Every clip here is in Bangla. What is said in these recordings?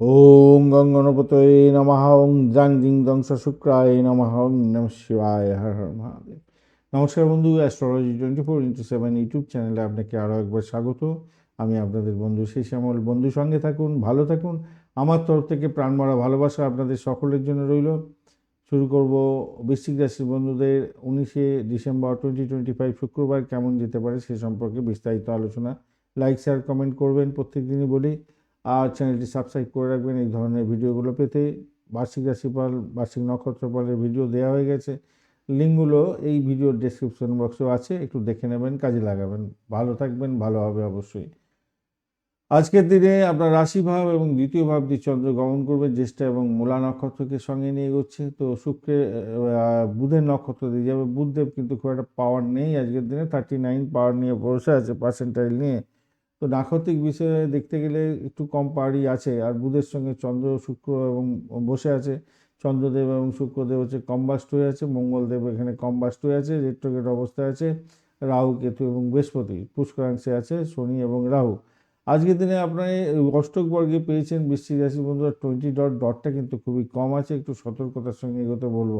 ওং গং গণপতয়ে নমঃ ওং জাং জিং দংশ শুক্রায় নমঃ ওং নম শিবায় হর হর মহাদেব নমস্কার বন্ধু astrology twenty four into seven YouTube চ্যানেলে আপনাকে আরও একবার স্বাগত। আমি আপনাদের বন্ধু সেই শ্যামল বন্ধু, সঙ্গে থাকুন, ভালো থাকুন। আমার তরফ থেকে প্রাণমরা ভালোবাসা আপনাদের সকলের জন্য রইল। শুরু করব বৃশ্চিক রাশির বন্ধুদের। উনিশে ডিসেম্বর টোয়েন্টি টোয়েন্টি ফাইভ শুক্রবার কেমন যেতে পারে সে সম্পর্কে বিস্তারিত আলোচনা। লাইক শেয়ার কমেন্ট করবেন। প্রত্যেক দিনই বলি আর চ্যানেলটি সাবস্ক্রাইব করে রাখবেন। এই ধরনের ভিডিওগুলো পেতে বার্ষিক রাশিফল, বার্ষিক নক্ষত্রফলের ভিডিও দেওয়া হয়ে গেছে। লিঙ্কগুলো এই ভিডিওর ডেসক্রিপশন বক্সেও আছে। একটু দেখে নেবেন, কাজে লাগাবেন। ভালো থাকবেন, ভালো হবে অবশ্যই। আজকের দিনে আপনার রাশিভাব এবং দ্বিতীয় ভাবটি চন্দ্র গমন করবে। জ্যেষ্ঠা এবং মূলা নক্ষত্রকে সঙ্গে নিয়ে এগোচ্ছে। তো শুক্রে বুধের নক্ষত্র দিয়ে যাবে। বুধদেব কিন্তু খুব একটা পাওয়ার নেই আজকের দিনে। থার্টি নাইন পাওয়ার নিয়ে বসে আছে পার্সেন্টাইল নিয়ে। তো নাক্ষত্রিক বিষয়ে দেখতে গেলে একটু কম পাহাড়ি আছে, আর বুধের সঙ্গে চন্দ্র, শুক্র এবং বসে আছে। চন্দ্রদেব এবং শুক্রদেব হচ্ছে কম্বাস্ট হয়ে আছে, মঙ্গলদেব এখানে কম্বাস্ট হয়ে আছে রেট্রোগেট অবস্থায় আছে, রাহু, কেতু এবং বৃহস্পতি, পুষ্করাংশে আছে, শনি এবং রাহু। আজকের দিনে আপনার অষ্টক বর্গে পেয়েছেন বৃশ্চিক রাশি বন্ধুরা টোয়েন্টি ডট ডটটা কিন্তু খুবই কম আছে, একটু সতর্কতার সঙ্গে এগোতে বলব।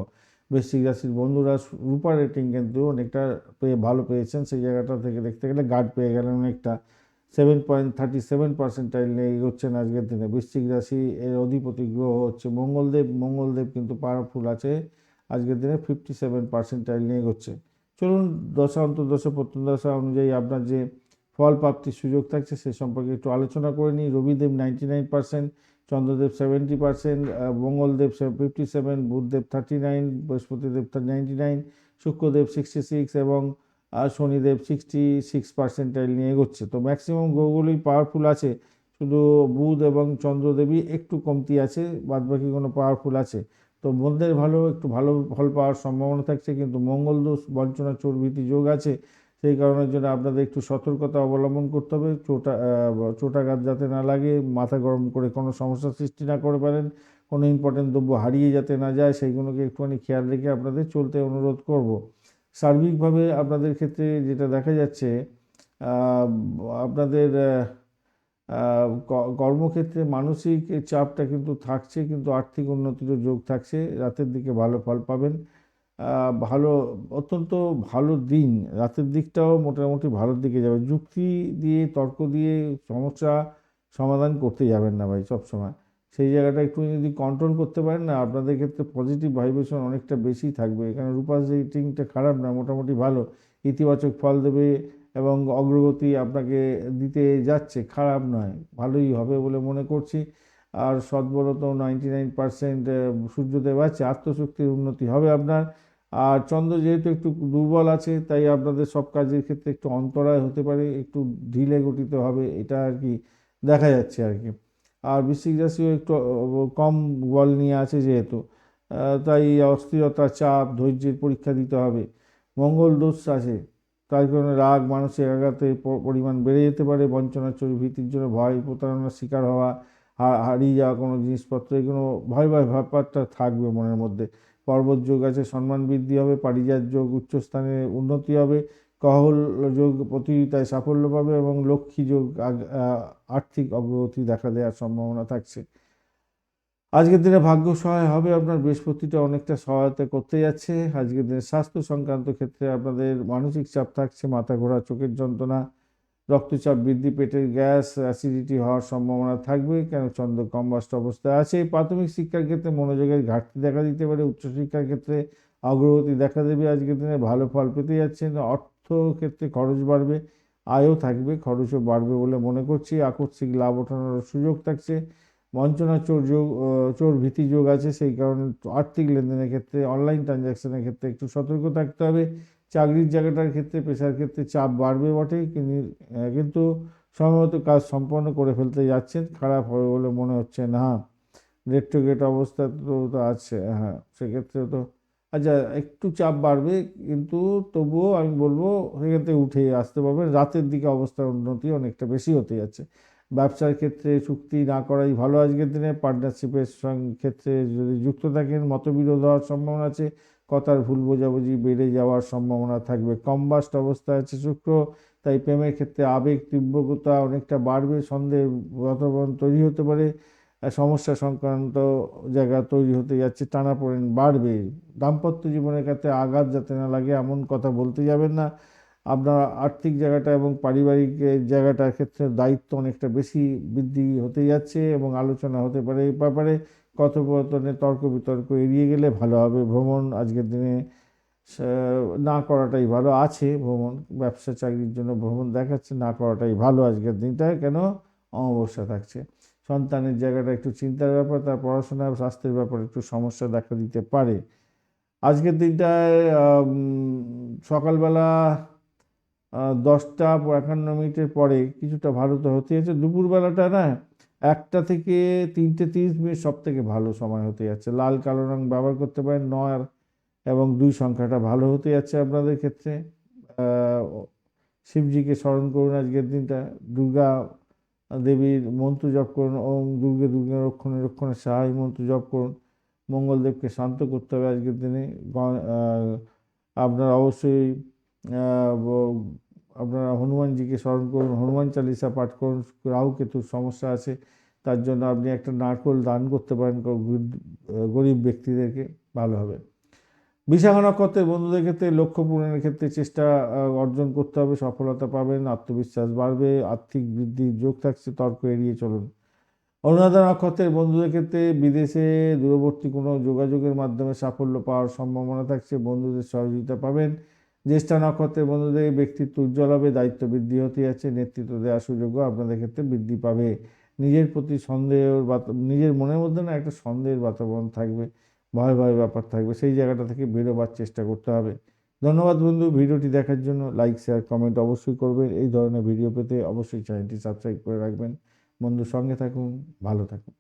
বৃশ্চিক রাশির বন্ধুরা, রূপা রেটিং কিন্তু অনেকটা পেয়ে, ভালো পেয়েছেন, সেই জায়গাটা থেকে দেখতে গেলে গার্ড পেয়ে গেলেন অনেকটা। Seven point thirty seven percentile নিয়ে এগোচ্ছেন আজকের দিনে। বৃশ্চিক রাশি এর অধিপতি গ্রহ হচ্ছে মঙ্গলদেব। মঙ্গলদেব কিন্তু পাওয়ারফুল আছে। আজকের দিনে ফিফটি সেভেন পার্সেন্টাইল নিয়ে এগোচ্ছে। চলুন দশা অন্তর্দশা প্রত্যন্তদশা অনুযায়ী আপনার যে ফল প্রাপ্তির সুযোগ থাকছে সে সম্পর্কে একটু আলোচনা করে নিই। Ravidev ninety nine percent, Chandradev seventy percent Mangaldev fifty seven, Budhdev thirty nine, Brihaspatidev ninety nine, Shukradev sixty six এবং আর শনিদেব সিক্সটি সিক্স পার্সেন্টাইল নিয়ে এগোচ্ছে। তো ম্যাক্সিমাম গ্রহগুলোই পাওয়ারফুল আছে, শুধু বুধ এবং চন্দ্রদেবী একটু কমতি আছে, বাদবাকি কোনো পাওয়ারফুল আছে। তো মন্দের ভালো, একটু ভালো ফল পাওয়ার সম্ভাবনা থাকছে, কিন্তু মঙ্গল দোষ, বঞ্চনা, চর্বিতি যোগ আছে। সেই কারণের জন্য আপনাদের একটু সতর্কতা অবলম্বন করতে হবে, চোটা চোটাঘাত যাতে না লাগে, মাথা গরম করে কোনো সমস্যার সৃষ্টি না করে পারেন, কোনো ইম্পর্টেন্ট দ্রব্য হারিয়ে যাতে না যায়, সেইগুলোকে একটুখানি খেয়াল রেখে আপনাদের চলতে অনুরোধ করব। সার্বিকভাবে আপনাদের ক্ষেত্রে যেটা দেখা যাচ্ছে আপনাদের কর্মক্ষেত্রে মানসিক চাপটা কিন্তু থাকছে, কিন্তু আর্থিক উন্নতিরও যোগ থাকছে। রাতের দিকে ভালো ফল পাবেন। ভালো, অত্যন্ত ভালো দিন। রাতের দিকটাও মোটামুটি ভালোর দিকে যাবে। যুক্তি দিয়ে, তর্ক দিয়ে সমস্যা সমাধান করতে যাবেন না ভাই সবসময়। সেই জায়গাটা একটু যদি কন্ট্রোল করতে পারেন না, আপনাদের ক্ষেত্রে পজিটিভ ভাইব্রেশন অনেকটা বেশি থাকবে। এখানে রূপাস রেটিংটা খারাপ না, মোটামুটি ভালো। ইতিবাচক ফল দেবে এবং অগ্রগতি আপনাকে দিতে যাচ্ছে। খারাপ নয়, ভালোই হবে বলে মনে করছি। আর সদ্বরত নাইনটি নাইন পার্সেন্ট সূর্যদেব আছে, আত্মশক্তির উন্নতি হবে আপনার। আর চন্দ্র যেহেতু একটু দুর্বল আছে, তাই আপনাদের সব কাজের ক্ষেত্রে একটু অন্তরায় হতে পারে, একটু ঢিলে গঠিত হবে, এটা আর কি দেখা যাচ্ছে আর কি। আর বৃশ্চিক রাশিও একটু কম বল নিয়ে আছে যেহেতু। তাই অস্থিরতা চাপ, ধৈর্যের পরীক্ষা দিতে হবে। মঙ্গল দোষ আছে, তার কারণে রাগ, মানসিক আঘাতের পরিমাণ বেড়ে যেতে পারে বঞ্চনা চুরি, ভীতির জন্য ভয়, প্রতারণার শিকার হওয়া হারিয়ে যাওয়া কোনো জিনিসপত্র, এগুলো ভয় ভয় ব্যাপারটা থাকবে মনের মধ্যে। পর্বত যোগ আছে, সম্মান বৃদ্ধি হবে, পারিজাত যোগ উচ্চস্থানে উন্নতি হবে কহল যোগ প্রতিযোগিতায় সাফল্য পাবে এবং লক্ষ্মী যোগ আর্থিক অগ্রগতি দেখা দেওয়ার সম্ভাবনা থাকছে। আজকের দিনে ভাগ্য সহায় হবে আপনার, বৃহস্পতিটা অনেকটা সহায়তা করতে যাচ্ছে। আজকের দিনে স্বাস্থ্য সংক্রান্ত ক্ষেত্রে আপনাদের মানসিক চাপ থাকছে, মাথা ঘোরা, চোখের যন্ত্রণা, রক্তচাপ বৃদ্ধি, পেটের গ্যাস, অ্যাসিডিটি হওয়ার সম্ভাবনা থাকবে। কেন? চন্দ্র কম্বাস্ট অবস্থায় আছে। প্রাথমিক শিক্ষার ক্ষেত্রে মনোযোগের ঘাটতি দেখা দিতে পারে। উচ্চশিক্ষার ক্ষেত্রে অগ্রগতি দেখা দেবে। আজকের দিনে ভালো ফল পেতে যাচ্ছেন। অর্থ ক্ষেত্রে খরচ বাড়বে, আয়ও থাকবে, খরচও বাড়বে বলে মনে করছি। আকস্মিক লাভ ওঠানোর সুযোগ থাকছে। বঞ্চনা চোর যোগ চোর ভীতি যোগ আছে, সেই কারণে আর্থিক লেনদেনের ক্ষেত্রে অনলাইন ট্রানজ্যাকশনের ক্ষেত্রে একটু সতর্ক থাকতে হবে। চাকরির জায়গাটার ক্ষেত্রে, পেশার ক্ষেত্রে চাপ বাড়বে বটে কিন্তু সময়মতো কাজ সম্পন্ন করে ফেলতে যাচ্ছেন, খারাপ হবে বলে মনে হচ্ছে না। রেট্রোগেট অবস্থা তো আছে হ্যাঁ সেক্ষেত্রে তো আচ্ছা একটু চাপ বাড়বে, কিন্তু তবুও আমি বলব, সেখান থেকে উঠে আসতে পারবেন। রাতের দিকে অবস্থার উন্নতি অনেকটা বেশি হতে যাচ্ছে। ব্যবসার ক্ষেত্রে চুক্তি না করাই ভালো আজকের দিনে। পার্টনারশিপের ক্ষেত্রে যদি যুক্ত থাকেন, মতবিরোধ হওয়ার সম্ভাবনা আছে। কথার ভুল বোঝাবুঝি বেড়ে যাওয়ার সম্ভাবনা থাকবে। কম্বাস্ট অবস্থা আছে শুক্র, তাই প্রেমের ক্ষেত্রে আবেগ, তীব্রতা অনেকটা বাড়বে। সন্দেহ তৈরি হতে পারে। সমস্যা সংক্রান্ত জায়গা তৈরি হতে যাচ্ছে, টানাপোড়েন বাড়বে। দাম্পত্য জীবনের ক্ষেত্রে আঘাত যাতে না লাগে এমন কথা বলতে যাবেন না। আপনার আর্থিক জায়গাটা এবং পারিবারিক জায়গাটার ক্ষেত্রে দায়িত্ব অনেকটা বেশি বৃদ্ধি হতে যাচ্ছে এবং আলোচনা হতে পারে এই ব্যাপারে। কথোপকথনে তর্ক বিতর্ক এড়িয়ে গেলে ভালো হবে। ভ্রমণ আজকের দিনে না করাটাই ভালো। আছে ভ্রমণ, ব্যবসা চাকরির জন্য ভ্রমণ দেখাচ্ছে, না করাটাই ভালো আজকের দিনটা। কেন? অমাবস্যা থাকছে। সন্তানের জায়গাটা একটু চিন্তার ব্যাপার, তার পড়াশোনা স্বাস্থ্যের ব্যাপারে একটু সমস্যা দেখা দিতে পারে। আজকের দিনটায় সকালবেলা দশটা একান্ন মিনিটের পরে কিছুটা ভালো তো হতে যাচ্ছে দুপুরবেলাটা না একটা থেকে তিনটে তিরিশ মিনিট সব থেকে ভালো সময় হতে যাচ্ছে। লাল, কালো রং ব্যবহার করতে পারেন, নয় এবং দুই সংখ্যাটা ভালো হতে যাচ্ছে আপনাদের ক্ষেত্রে। শিবজিকে স্মরণ করুন আজকের দিনটা। দুর্গা দেবীর মন্ত্র জপ করুন, ওম দুর্গে দুর্গে রক্ষণে রক্ষণে সহায় মন্ত্র জপ করুন, মঙ্গলদেবকে শান্ত করতে হবে আজকের দিনে। আপনারা অবশ্যই আপনারা হনুমানজিকে স্মরণ করুন, হনুমান চালিসা পাঠ করুন, রাহু কেতুর সমস্যা আছে, তার জন্য আপনি একটা নারকোল দান করতে পারেন গরিব ব্যক্তিদেরকে, ভালো হবে। বিশাখা নক্ষত্রের বন্ধুদের ক্ষেত্রে, লক্ষ্য পূরণের ক্ষেত্রে চেষ্টা অর্জন করতে হবে, সফলতা পাবেন, আত্মবিশ্বাস বাড়বে, আর্থিক বৃদ্ধির যোগ থাকছে, তর্ক এড়িয়ে চলুন। অনুরাধা নক্ষত্রের বন্ধুদের ক্ষেত্রে বিদেশে দূরবর্তী কোনো যোগাযোগের মাধ্যমে সাফল্য পাওয়ার সম্ভাবনা থাকছে, বন্ধুদের সহযোগিতা পাবেন। জ্যেষ্ঠা নক্ষত্রের বন্ধুদের ব্যক্তিত্ব উজ্জ্বল হবে, দায়িত্ব বৃদ্ধি হতে যাচ্ছে, নেতৃত্ব দেওয়ার সুযোগও আপনাদের ক্ষেত্রে বৃদ্ধি পাবে। নিজের প্রতি সন্দেহের নিজের মনের মধ্যে না একটা সন্দেহের বাতাবরণ থাকবে। ভয় ভয় ব্যাপার থাকবে। সেই জায়গাটা থেকে বেরোবার চেষ্টা করতে হবে। ধন্যবাদ বন্ধু ভিডিওটি দেখার জন্য। লাইক শেয়ার কমেন্ট অবশ্যই করবেন। এই ধরনের ভিডিও পেতে অবশ্যই চ্যানেলটি সাবস্ক্রাইব করে রাখবেন। বন্ধু সঙ্গে থাকুন, ভালো থাকুন।